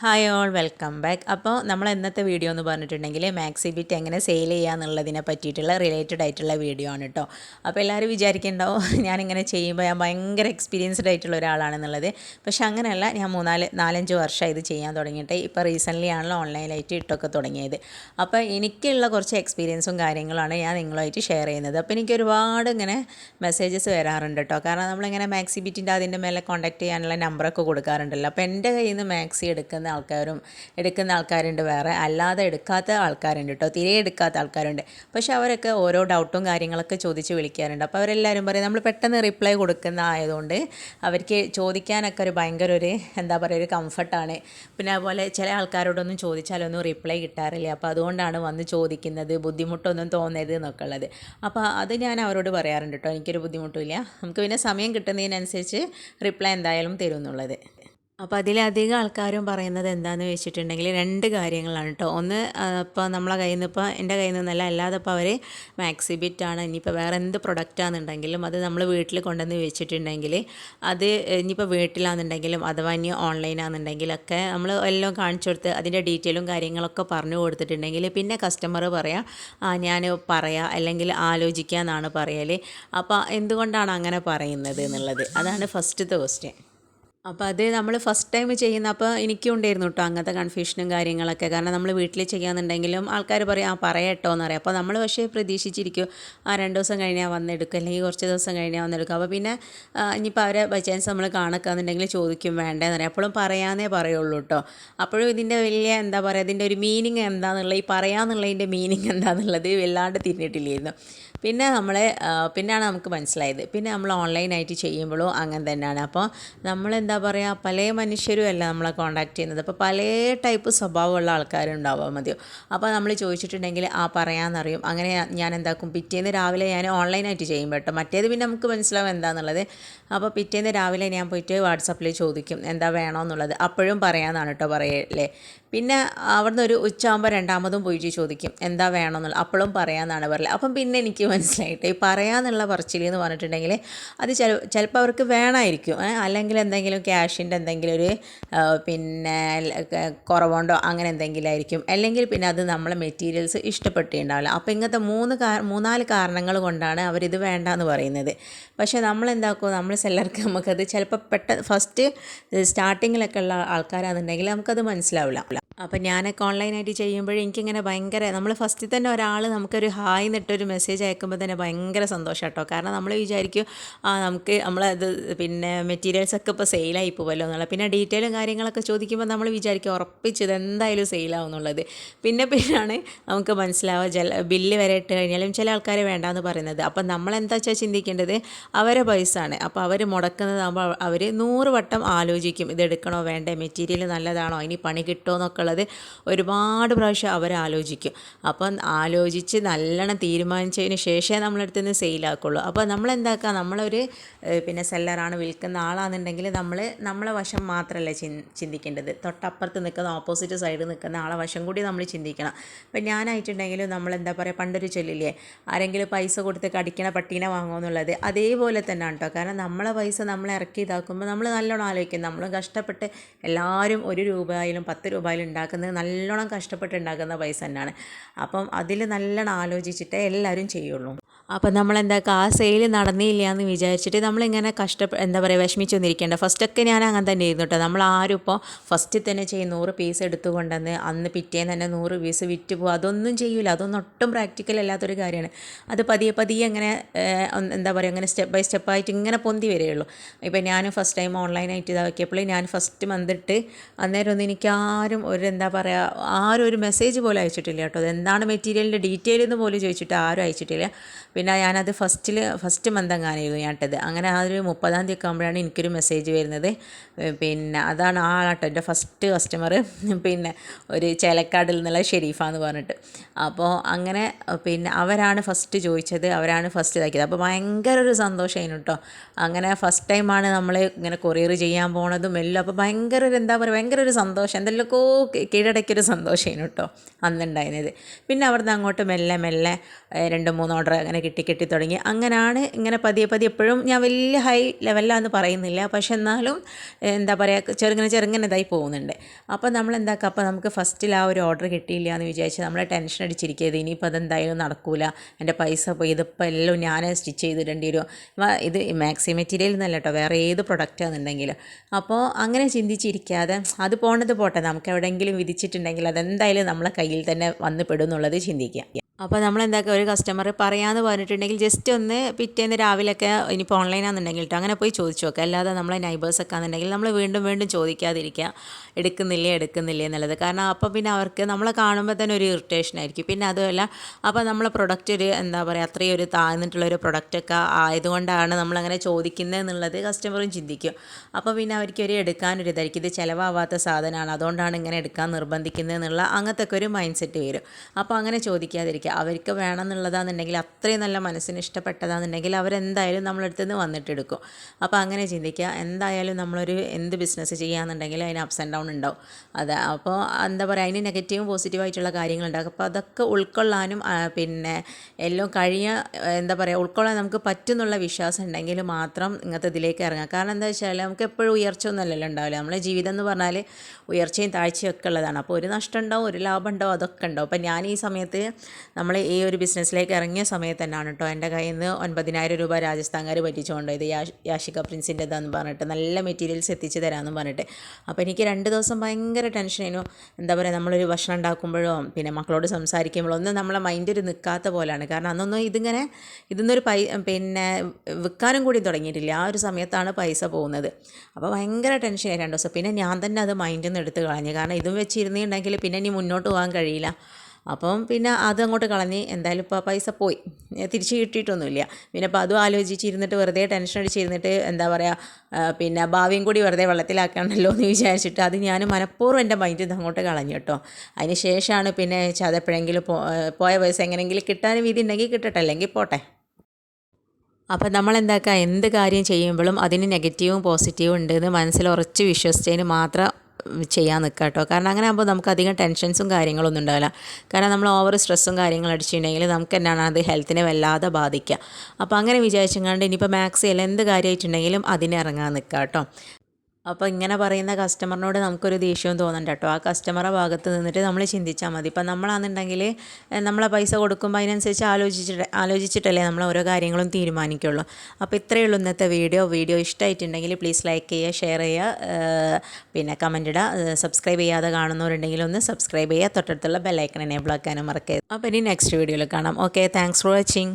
Hi all welcome back അപ്പോൾ നമ്മൾ ഇന്നത്തെ വീഡിയോ എന്ന് പറഞ്ഞിട്ടുണ്ടെങ്കിൽ മാക്സി ബിറ്റ് എങ്ങനെ സെയിൽ ചെയ്യുക എന്നുള്ളതിനെ പറ്റിയിട്ടുള്ള റിലേറ്റഡ് ആയിട്ടുള്ള വീഡിയോ ആണ് കേട്ടോ അപ്പോൾ എല്ലാവരും വിചാരിക്കുന്നുണ്ടാവും ഞാനിങ്ങനെ ചെയ്യുമ്പോൾ ഞാൻ ഭയങ്കര എക്സ്പീരിയൻസ്ഡ് ആയിട്ടുള്ള ഒരാളാണെന്നുള്ളത്. പക്ഷെ അങ്ങനെയല്ല ഞാൻ മൂന്നാൽ നാലഞ്ച് വർഷം ഇത് ചെയ്യാൻ തുടങ്ങിയിട്ട് ഇപ്പോൾ റീസെന്റ്ലി ആണല്ലോ ഓൺലൈനായിട്ട് ഇട്ടൊക്കെ തുടങ്ങിയത്. അപ്പോൾ എനിക്കുള്ള കുറച്ച് എക്സ്പീരിയൻസും കാര്യങ്ങളാണ് ഞാൻ നിങ്ങളുമായിട്ട് ഷെയർ ചെയ്യുന്നത്. അപ്പോൾ എനിക്ക് ഒരുപാട് ഇങ്ങനെ മെസ്സേജസ് വരാറുണ്ട് കേട്ടോ കാരണം നമ്മളിങ്ങനെ മാക്സി ബിറ്റിന്റെ അതിന്റെ മേലെ കോൺടാക്ട് ചെയ്യാനുള്ള നമ്പറൊക്കെ കൊടുക്കാറുണ്ടല്ലോ. അപ്പോൾ എന്റെ കയ്യിൽ നിന്ന് മാക്സി എടുക്കുന്ന ആൾക്കാരും എടുക്കുന്ന ആൾക്കാരുണ്ട് വേറെ. അല്ലാതെ എടുക്കാത്ത ആൾക്കാരുണ്ട് കേട്ടോ. തീരെ എടുക്കാത്ത ആൾക്കാരുണ്ട്. പക്ഷെ അവരൊക്കെ ഓരോ ഡൗട്ടും കാര്യങ്ങളൊക്കെ ചോദിച്ച് വിളിക്കാറുണ്ട്. അപ്പോൾ അവരെല്ലാവരും പറയും നമ്മൾ പെട്ടെന്ന് റിപ്ലൈ കൊടുക്കുന്ന ആയതുകൊണ്ട് അവർക്ക് ചോദിക്കാനൊക്കെ ഒരു ഭയങ്കര ഒരു എന്താ പറയുക ഒരു കംഫർട്ടാണ്. പിന്നെ അതുപോലെ ചില ആൾക്കാരോടൊന്നും ചോദിച്ചാലൊന്നും റിപ്ലൈ കിട്ടാറില്ല. അപ്പോൾ അതുകൊണ്ടാണ് വന്ന് ചോദിക്കുന്നത് ബുദ്ധിമുട്ടൊന്നും തോന്നരുത് എന്നൊക്കെ ഉള്ളത്. അപ്പോൾ അത് ഞാൻ അവരോട് പറയാറുണ്ട് കേട്ടോ. എനിക്കൊരു ബുദ്ധിമുട്ടില്ല നമുക്ക് പിന്നെ സമയം കിട്ടുന്നതിനനുസരിച്ച് റിപ്ലൈ എന്തായാലും തരും എന്നുള്ളത്. അപ്പോൾ അതിലധികം ആൾക്കാരും പറയുന്നത് എന്താണെന്ന് വെച്ചിട്ടുണ്ടെങ്കിൽ രണ്ട് കാര്യങ്ങളാണ് കേട്ടോ ഒന്ന് ഇപ്പോൾ നമ്മളെ കയ്യിൽ നിന്ന് ഇപ്പോൾ എന്റെ കയ്യിൽ നിന്നല്ല അല്ലാതെ ഇപ്പോൾ അവർ മാക്സിബിറ്റാണ് ഇനിയിപ്പോൾ വേറെ എന്ത് പ്രൊഡക്റ്റാണെന്നുണ്ടെങ്കിലും അത് നമ്മൾ വീട്ടിൽ കൊണ്ടുവന്ന് വെച്ചിട്ടുണ്ടെങ്കിൽ അത് ഇനിയിപ്പോൾ വീട്ടിലാണെന്നുണ്ടെങ്കിലും അഥവാ ഇനി ഓൺലൈനാണെന്നുണ്ടെങ്കിലൊക്കെ നമ്മൾ എല്ലാം കാണിച്ചു കൊടുത്ത് അതിന്റെ ഡീറ്റെയിലും കാര്യങ്ങളൊക്കെ പറഞ്ഞു കൊടുത്തിട്ടുണ്ടെങ്കിൽ പിന്നെ കസ്റ്റമർ പറയാം ആ ഞാൻ പറയാം അല്ലെങ്കിൽ ആലോചിക്കുക എന്നാണ് പറയൽ അപ്പോൾ എന്തുകൊണ്ടാണ് അങ്ങനെ പറയുന്നത് എന്നുള്ളത്? അതാണ് ഫസ്റ്റത്തെ ക്വസ്റ്റ്യൻ അപ്പോൾ അത് നമ്മൾ ഫസ്റ്റ് ടൈം ചെയ്യുന്ന അപ്പോൾ എനിക്കും ഉണ്ടായിരുന്നു കേട്ടോ അങ്ങനത്തെ കൺഫ്യൂഷനും കാര്യങ്ങളൊക്കെ. കാരണം നമ്മൾ വീട്ടിൽ ചെയ്യാന്നുണ്ടെങ്കിലും ആൾക്കാർ പറയും ആ പറയട്ടോ എന്ന് പറയും അപ്പോൾ നമ്മൾ പക്ഷേ പ്രതീക്ഷിച്ചിരിക്കും ആ രണ്ട് ദിവസം കഴിഞ്ഞാൽ വന്നെടുക്കും. അല്ലെങ്കിൽ കുറച്ച് ദിവസം കഴിഞ്ഞാൽ വന്നെടുക്കും. അപ്പോൾ പിന്നെ ഇനിയിപ്പോൾ അവരെ ബൈ ചാൻസ് നമ്മൾ കാണക്കാന്നുണ്ടെങ്കിൽ ചോദിക്കും വേണ്ടതെന്ന് പറയും അപ്പോഴും പറയാമെന്നേ പറയുള്ളൂ കേട്ടോ അപ്പോഴും ഇതിന്റെ വലിയ എന്താ പറയുക ഇതിന്റെ ഒരു മീനിങ് എന്താണെന്നുള്ള ഈ പറയാന്നുള്ളതിന്റെ മീനിങ് എന്താണെന്നുള്ളത് വല്ലാണ്ട് തിരിഞ്ഞിട്ടില്ലായിരുന്നു. പിന്നെ നമ്മൾ പിന്നെയാണ് നമുക്ക് മനസ്സിലായത്. പിന്നെ നമ്മൾ ഓൺലൈനായിട്ട് ചെയ്യുമ്പോഴും അങ്ങനെ തന്നെയാണ്. അപ്പോൾ നമ്മളെന്താ പറയുക പല മനുഷ്യരും അല്ല നമ്മളെ കോണ്ടാക്ട് ചെയ്യുന്നത്. അപ്പോൾ പല ടൈപ്പ് സ്വഭാവമുള്ള ആൾക്കാരുണ്ടാവാൻ മതിയോ? അപ്പോൾ നമ്മൾ ചോദിച്ചിട്ടുണ്ടെങ്കിൽ ആ പറയാമെന്നറിയും അങ്ങനെ ഞാൻ എന്താക്കും പിറ്റേന്ന് രാവിലെ ഞാൻ ഓൺലൈനായിട്ട് ചെയ്യും കേട്ടോ. മറ്റേത് പിന്നെ നമുക്ക് മനസ്സിലാവും എന്താണെന്നുള്ളത് അപ്പോൾ പിറ്റേന്ന് രാവിലെ ഞാൻ പോയിട്ട് വാട്സപ്പിൽ ചോദിക്കും എന്താ വേണമെന്നുള്ളത് അപ്പോഴും പറയാമെന്നാണ് കേട്ടോ പറയല്ലേ പിന്നെ അവിടുന്ന് ഒരു ഉച്ചയാകുമ്പോൾ രണ്ടാമതും പോയിട്ട് ചോദിക്കും എന്താ വേണമെന്നുള്ളത് അപ്പോഴും പറയാമെന്നാണ് പറയൽ. അപ്പം പിന്നെ എനിക്ക് മനസ്സിലായിട്ട് ഈ പറയാമെന്നുള്ള പറച്ചിൽ എന്ന് പറഞ്ഞിട്ടുണ്ടെങ്കിൽ അത് ചില ചിലപ്പോൾ അവർക്ക് വേണമായിരിക്കും. അല്ലെങ്കിൽ എന്തെങ്കിലും ക്യാഷിന്റെ എന്തെങ്കിലും ഒരു പിന്നെ കുറവുണ്ടോ അങ്ങനെ എന്തെങ്കിലും ആയിരിക്കും. അല്ലെങ്കിൽ പിന്നെ അത് നമ്മളെ മെറ്റീരിയൽസ് ഇഷ്ടപ്പെട്ടിട്ടുണ്ടാവില്ല. അപ്പോൾ ഇങ്ങനത്തെ മൂന്ന് കാ മൂന്നാൽ കാരണങ്ങൾ കൊണ്ടാണ് അവരിത് വേണ്ടെന്ന് പറയുന്നത്. പക്ഷേ നമ്മൾ എന്താക്കും നമ്മൾ സെല്ലർക്ക് നമുക്കത് ചിലപ്പോൾ പെട്ടെന്ന് ഫസ്റ്റ് സ്റ്റാർട്ടിങ്ങിലൊക്കെ ഉള്ള ആൾക്കാരാണെന്നുണ്ടെങ്കിൽ നമുക്കത് മനസ്സിലാവില്ല. അപ്പോൾ ഞാനൊക്കെ ഓൺലൈനായിട്ട് ചെയ്യുമ്പോൾ എനിക്കിങ്ങനെ ഭയങ്കര നമ്മൾ ഫസ്റ്റിൽ തന്നെ ഒരാൾ നമുക്കൊരു ഹായ് എന്നിട്ടൊരു മെസ്സേജ് അയക്കുമ്പോൾ തന്നെ ഭയങ്കര സന്തോഷം കേട്ടോ കാരണം നമ്മൾ വിചാരിക്കും ആ നമുക്ക് നമ്മളത് പിന്നെ മെറ്റീരിയൽസൊക്കെ ഇപ്പോൾ സെയിലായി പോകുമല്ലോ എന്നുള്ളത്. പിന്നെ ഡീറ്റെയിലും കാര്യങ്ങളൊക്കെ ചോദിക്കുമ്പോൾ നമ്മൾ വിചാരിക്കും ഉറപ്പിച്ചത് എന്തായാലും സെയിലാവും എന്നുള്ളത്. പിന്നെ പിന്നെയാണ് നമുക്ക് മനസ്സിലാവുക ജല ബില്ല് വരെ ഇട്ട് കഴിഞ്ഞാലും ചില ആൾക്കാർ വേണ്ടാന്ന് പറയുന്നത്. അപ്പം നമ്മൾ എന്താ വെച്ചാൽ ചിന്തിക്കേണ്ടത് അവരെ പൈസ ആണ് അപ്പോൾ അവർ മുടക്കുന്നതാകുമ്പോൾ അവർ നൂറ് വട്ടം ആലോചിക്കും ഇത് എടുക്കണോ വേണ്ടേ മെറ്റീരിയൽ നല്ലതാണോ ഇനി പണി കിട്ടുമോ എന്നൊക്കെ ഉള്ളത് ഒരുപാട് പ്രാവശ്യം അവർ ആലോചിക്കും അപ്പം ആലോചിച്ച് നല്ലോണം തീരുമാനിച്ചതിന് ശേഷമേ നമ്മളടുത്ത് നിന്ന് സെയിലാക്കുള്ളൂ. അപ്പോൾ നമ്മൾ എന്താക്കുക നമ്മളൊരു പിന്നെ സെല്ലറാണ് വിൽക്കുന്ന ആളാണെന്നുണ്ടെങ്കിൽ നമ്മൾ നമ്മളെ വശം മാത്രമല്ല ചിന്തിക്കേണ്ടത്. തൊട്ടപ്പുറത്ത് നിൽക്കുന്ന ഓപ്പോസിറ്റ് സൈഡിൽ നിൽക്കുന്ന ആളെ വശം കൂടി നമ്മൾ ചിന്തിക്കണം. ഇപ്പം ഞാനായിട്ടുണ്ടെങ്കിലും നമ്മൾ എന്താ പറയുക? പണ്ടൊരു ചൊല്ലില്ലേ? ആരെങ്കിലും പൈസ കൊടുത്ത് കടിക്കണ പട്ടീനെ വാങ്ങുമെന്നുള്ളത് അതേപോലെ തന്നെ കേട്ടോ. കാരണം നമ്മളെ പൈസ നമ്മൾ ഇറക്കി ഇതാക്കുമ്പോൾ നമ്മൾ നല്ലോണം ആലോചിക്കും. നമ്മൾ കഷ്ടപ്പെട്ട് എല്ലാവരും ഒരു രൂപയിലും പത്ത് രൂപയിലും ഉണ്ടാക്കുന്നത് നല്ലോണം കഷ്ടപ്പെട്ട് ഉണ്ടാക്കുന്ന പൈസ തന്നെയാണ്. അപ്പം അതിൽ നല്ലോണം ആലോചിച്ചിട്ടേ എല്ലാവരും ചെയ്യുള്ളൂ. അപ്പം നമ്മൾ എന്താക്കുക ആ സെയിൽ നടന്നില്ല എന്ന് വിചാരിച്ചിട്ട് നമ്മളിങ്ങനെ കഷ്ട എന്താ പറയുക വിഷമിച്ചൊന്നിരിക്കേണ്ട. ഫസ്റ്റൊക്കെ ഞാൻ അങ്ങനെ തന്നെ ഇരുന്നു കേട്ടോ നമ്മൾ ആരും ഇപ്പോൾ ഫസ്റ്റ് തന്നെ ചെയ്യും നൂറ് പീസ് എടുത്തു കൊണ്ടുവന്ന് അന്ന് പിറ്റേന്ന് തന്നെ നൂറ് പീസ് വിറ്റ് പോകും അതൊന്നും ചെയ്യില്ല അതൊന്നും ഒട്ടും പ്രാക്ടിക്കൽ അല്ലാത്തൊരു കാര്യമാണ്. അത് പതിയെ പതിയെ അങ്ങനെ എന്താ പറയുക അങ്ങനെ സ്റ്റെപ്പ് ബൈ സ്റ്റെപ്പായിട്ട് ഇങ്ങനെ പൊന്തി വരികയുള്ളൂ ഇപ്പം ഞാൻ ഫസ്റ്റ് ടൈം ഓൺലൈനായിട്ട് ഇതാക്കിയപ്പോൾ ഞാൻ ഫസ്റ്റ് മന്ത് ഇട്ട് അന്നേരം ഒന്നും എനിക്ക് ആരും ഒരു എന്താ പറയുക ആരും ഒരു മെസ്സേജ് പോലും അയച്ചിട്ടില്ല കേട്ടോ അത് എന്താണ് മെറ്റീരിയലിന്റെ ഡീറ്റെയിൽ എന്ന് പോലും ചോദിച്ചിട്ട് ആരും അയച്ചിട്ടില്ല. പിന്നെ ഞാനത് ഫസ്റ്റിൽ ഫസ്റ്റ് മന്ത് എങ്ങാനായിരുന്നു ഞാൻ ഇട്ടത് അങ്ങനെ ആ ഒരു മുപ്പതാം തീയതി ഒക്കെ ആകുമ്പോഴാണ് എനിക്കൊരു മെസ്സേജ് വരുന്നത്. പിന്നെ അതാണ് ആ ആട്ടോ എന്റെ ഫസ്റ്റ് കസ്റ്റമർ പിന്നെ ഒരു ചേലക്കാടിൽ നിന്നുള്ള ഷെരീഫ എന്ന് പറഞ്ഞിട്ട്. അപ്പോൾ അങ്ങനെ പിന്നെ അവരാണ് ഫസ്റ്റ് ചോദിച്ചത് അവരാണ് ഫസ്റ്റ് ഇതാക്കിയത്. അപ്പോൾ ഭയങ്കര ഒരു സന്തോഷമായിരുന്നു കേട്ടോ അങ്ങനെ ഫസ്റ്റ് ടൈമാണ് നമ്മൾ ഇങ്ങനെ കൊറിയർ ചെയ്യാൻ പോണതും എല്ലാം. അപ്പോൾ ഭയങ്കര ഒരു എന്താ പറയുക ഭയങ്കര ഒരു സന്തോഷം. എന്തെല്ലാം കീഴടക്കിയൊരു സന്തോഷമായിരുന്നു കേട്ടോ അന്നുണ്ടായിരുന്നത്. പിന്നെ അവിടുന്ന് അങ്ങോട്ട് മെല്ലെ മെല്ലെ രണ്ട് മൂന്ന് ഓർഡർ അങ്ങനെ കിട്ടി കിട്ടി തുടങ്ങി. അങ്ങനെയാണ് ഇങ്ങനെ പതിയെ പതിയെ എപ്പോഴും ഞാൻ വലിയ ഹൈ ലെവലിലാന്ന് പറയുന്നില്ല. പക്ഷെ എന്നാലും എന്താ പറയുക ചെറുങ്ങനെ ചെറുങ്ങനെ ഇതായി പോകുന്നുണ്ട്. അപ്പോൾ നമ്മൾ എന്താക്കുക അപ്പോൾ നമുക്ക് ഫസ്റ്റിൽ ആ ഒരു ഓർഡർ കിട്ടിയില്ല എന്ന് വിചാരിച്ച് നമ്മളെ ടെൻഷൻ അടിച്ചിരിക്കരുത് ഇനിയിപ്പോൾ അതെന്തായാലും നടക്കൂല. എന്റെ പൈസ പോയി. ഇതിപ്പോൾ എല്ലാം ഞാൻ സ്റ്റിച്ച് ചെയ്തിടേണ്ടി വരും. ഇത് മാക്സി മെറ്റീരിയൽ എന്നല്ല കേട്ടോ വേറെ ഏത് പ്രൊഡക്റ്റാണെന്നുണ്ടെങ്കിലും അപ്പോൾ അങ്ങനെ ചിന്തിച്ചിരിക്കാതെ അത് പോണത് പോട്ടെ. നമുക്ക് എവിടെയെങ്കിലും വിധിച്ചിട്ടുണ്ടെങ്കിൽ അതെന്തായാലും നമ്മളെ കയ്യിൽ തന്നെ വന്ന് പെടും എന്നുള്ളത് ചിന്തിക്കുക അപ്പോൾ നമ്മൾ എന്താക്കുക ഒരു കസ്റ്റമർ പറയാമെന്ന് പറഞ്ഞിട്ടുണ്ടെങ്കിൽ ജസ്റ്റ് ഒന്ന് പിറ്റേന്ന് രാവിലെയൊക്കെ ഇനിയിപ്പോൾ ഓൺലൈനാണെന്നുണ്ടെങ്കിൽ കേട്ടോ അങ്ങനെ പോയി ചോദിച്ചു നോക്കുക അല്ലാതെ നമ്മളെ നൈബേഴ്സൊക്കെ ആണെന്നുണ്ടെങ്കിൽ നമ്മൾ വീണ്ടും വീണ്ടും ചോദിക്കാതിരിക്കുക എടുക്കുന്നില്ലേ എടുക്കുന്നില്ലേ എന്നുള്ളത്. കാരണം അപ്പോൾ പിന്നെ അവർക്ക് നമ്മളെ കാണുമ്പോൾ തന്നെ ഒരു ഇറിറ്റേഷൻ ആയിരിക്കും. പിന്നെ അതുമല്ല അപ്പോൾ നമ്മളെ പ്രൊഡക്റ്റ് ഒരു എന്താ പറയുക അത്രയും ഒരു താഴ്ന്നിട്ടുള്ള ഒരു പ്രൊഡക്റ്റൊക്കെ ആയതുകൊണ്ടാണ് നമ്മളങ്ങനെ ചോദിക്കുന്നത് എന്നുള്ളത് കസ്റ്റമറും ചിന്തിക്കും. അപ്പോൾ പിന്നെ അവർക്ക് ഒരു എടുക്കാനൊരു ഇതായിരിക്കും. ഇത് ചിലവാവാത്ത സാധനമാണ് അതുകൊണ്ടാണ് ഇങ്ങനെ എടുക്കാൻ നിർബന്ധിക്കുന്നത് എന്നുള്ള അങ്ങനത്തെ ഒക്കെ ഒരു മൈൻഡ് സെറ്റ് വരും. അപ്പോൾ അങ്ങനെ ചോദിക്കാതിരിക്കുക അവർക്ക് വേണമെന്നുള്ളതാണെന്നുണ്ടെങ്കിൽ അത്രയും നല്ല മനസ്സിന് ഇഷ്ടപ്പെട്ടതാണെന്നുണ്ടെങ്കിൽ അവരെന്തായാലും നമ്മളടുത്ത് നിന്ന് വന്നിട്ടെടുക്കും. അപ്പോൾ അങ്ങനെ ചിന്തിക്കുക. എന്തായാലും നമ്മളൊരു എന്ത് ബിസിനസ് ചെയ്യാന്നുണ്ടെങ്കിൽ അതിന് അപ്സ് ആൻഡ് ഡൗൺ ഉണ്ടാവും. അത് അപ്പോൾ എന്താ പറയുക അതിന് നെഗറ്റീവും പോസിറ്റീവായിട്ടുള്ള കാര്യങ്ങളുണ്ടാകും അപ്പോൾ അതൊക്കെ ഉൾക്കൊള്ളാനും പിന്നെ എല്ലാം കഴിയ എന്താ പറയുക ഉൾക്കൊള്ളാൻ നമുക്ക് പറ്റുന്നുള്ള വിശ്വാസം ഉണ്ടെങ്കിൽ മാത്രം ഇങ്ങനത്തെ ഇതിലേക്ക് ഇറങ്ങാം. കാരണം എന്താ വെച്ചാൽ നമുക്ക് എപ്പോഴും ഉയർച്ച ഒന്നുമല്ലല്ലോ ഉണ്ടാവില്ല. നമ്മളെ ജീവിതം എന്ന് പറഞ്ഞാൽ ഉയർച്ചയും താഴ്ചയും ഒക്കെ ഉള്ളതാണ്. അപ്പോൾ ഒരു നഷ്ടം ഉണ്ടാവും ഒരു ലാഭം ഉണ്ടാവും അതൊക്കെ ഉണ്ടാവും. അപ്പോൾ ഞാൻ ഈ സമയത്ത് നമ്മൾ ഈ ഒരു ബിസിനസ്സിലേക്ക് ഇറങ്ങിയ സമയത്ത് തന്നെയാണ് കേട്ടോ എന്റെ കയ്യിൽ നിന്ന് ഒൻപതിനായിരം രൂപ രാജസ്ഥാൻകാർ പറ്റിച്ചുകൊണ്ട് ഇത് യാഷിക പ്രിൻസിന്റെ ഇതാന്ന് പറഞ്ഞിട്ട് നല്ല മെറ്റീരിയൽസ് എത്തിച്ച് തരാമെന്ന് പറഞ്ഞിട്ട്. അപ്പോൾ എനിക്ക് രണ്ട് ദിവസം ഭയങ്കര ടെൻഷനായിരുന്നു. എന്താ പറയുക നമ്മളൊരു ഭക്ഷണം ഉണ്ടാക്കുമ്പോഴോ പിന്നെ മക്കളോട് സംസാരിക്കുമ്പോഴോ ഒന്നും നമ്മളെ മൈൻഡ് ഒരു നിൽക്കാത്ത പോലെയാണ് കാരണം അന്നൊന്നും ഇതിങ്ങനെ ഇതിന്നൊരു പൈ പിന്നെ വിൽക്കാനും കൂടി തുടങ്ങിയിട്ടില്ല. ആ ഒരു സമയത്താണ് പൈസ പോകുന്നത്. അപ്പോൾ ഭയങ്കര ടെൻഷനായി രണ്ട് ദിവസം. പിന്നെ ഞാൻ തന്നെ അത് മൈൻഡിൽ നിന്ന് എടുത്ത് കളഞ്ഞു. കാരണം ഇതും വെച്ചിരുന്നുണ്ടെങ്കിൽ പിന്നെ ഇനി മുന്നോട്ട് പോകാൻ കഴിയില്ല. അപ്പം പിന്നെ അത് അങ്ങോട്ട് കളഞ്ഞ് എന്തായാലും ഇപ്പോൾ പൈസ പോയി. തിരിച്ച് കിട്ടിയിട്ടൊന്നുമില്ല. പിന്നെ അപ്പോൾ അതും ആലോചിച്ചിരുന്നിട്ട് വെറുതെ ടെൻഷൻ അടിച്ചിരുന്നിട്ട് എന്താ പറയുക പിന്നെ ഭാവിയും കൂടി വെറുതെ വെള്ളത്തിലാക്കണമല്ലോ എന്ന് വിചാരിച്ചിട്ട് അത് ഞാൻ മനഃപൂർവം എന്റെ മൈൻഡ് ഇത് അങ്ങോട്ട് കളഞ്ഞു കേട്ടോ. അതിന് ശേഷമാണ് പിന്നെ ചതപ്പോഴെങ്കിലും പോയ പൈസ എങ്ങനെയെങ്കിലും കിട്ടാൻ വീതി ഉണ്ടെങ്കിൽ കിട്ടട്ടെ അല്ലെങ്കിൽ പോട്ടെ. അപ്പോൾ നമ്മൾ എന്താക്കുക എന്ത് കാര്യം ചെയ്യുമ്പോഴും അതിന് നെഗറ്റീവും പോസിറ്റീവും ഉണ്ടെന്ന് മനസ്സിൽ ഉറച്ച് വിശ്വസിച്ചതിന് മാത്രം ചെയ്യാൻ നിൽക്കുക കേട്ടോ. കാരണം അങ്ങനെ ആകുമ്പോൾ നമുക്ക് അധികം ടെൻഷൻസും കാര്യങ്ങളൊന്നും ഉണ്ടാവില്ല. കാരണം നമ്മൾ ഓവർ സ്ട്രെസ്സും കാര്യങ്ങളും അടിച്ചിട്ടുണ്ടെങ്കിൽ നമുക്ക് എന്നാണ് അത് ഹെൽത്തിനെ വല്ലാതെ ബാധിക്കുക. അപ്പോൾ അങ്ങനെ വിചാരിച്ചെങ്ങാണ്ട് ഇനിയിപ്പോൾ മാക്സ് അല്ല എന്ത് കാര്യമായിട്ടുണ്ടെങ്കിലും അതിനെ ഇറങ്ങാൻ നിൽക്കുക കേട്ടോ. അപ്പോൾ ഇങ്ങനെ പറയുന്ന കസ്റ്റമറിനോട് നമുക്കൊരു ദേഷ്യവും തോന്നണ്ട കേട്ടോ ആ കസ്റ്റമറെ ഭാഗത്ത് നിന്നിട്ട് നമ്മൾ ചിന്തിച്ചാൽ മതി. ഇപ്പം നമ്മളാണെന്നുണ്ടെങ്കിൽ നമ്മളെ പൈസ കൊടുക്കുമ്പോൾ അതിനനുസരിച്ച് ആലോചിച്ചിട്ട് ആലോചിച്ചിട്ടല്ലേ നമ്മൾ ഓരോ കാര്യങ്ങളും തീരുമാനിക്കുള്ളൂ. അപ്പോൾ ഇത്രയേ ഉള്ളൂ ഇന്നത്തെ വീഡിയോ. വീഡിയോ ഇഷ്ടമായിട്ടുണ്ടെങ്കിൽ പ്ലീസ് ലൈക്ക് ചെയ്യുക ഷെയർ ചെയ്യുക പിന്നെ കമന്റ് ഇടുക. സബ്സ്ക്രൈബ് ചെയ്യാതെ കാണുന്നവരുണ്ടെങ്കിൽ ഒന്ന് സബ്സ്ക്രൈബ് ചെയ്യുക. തൊട്ടടുത്തുള്ള ബെല്ലൈക്കൺ എനേബിൾ ആക്കാനും മറക്കരുത്. അപ്പോൾ ഇനി നെക്സ്റ്റ് വീഡിയോയിൽ കാണാം. Okay thanks for watching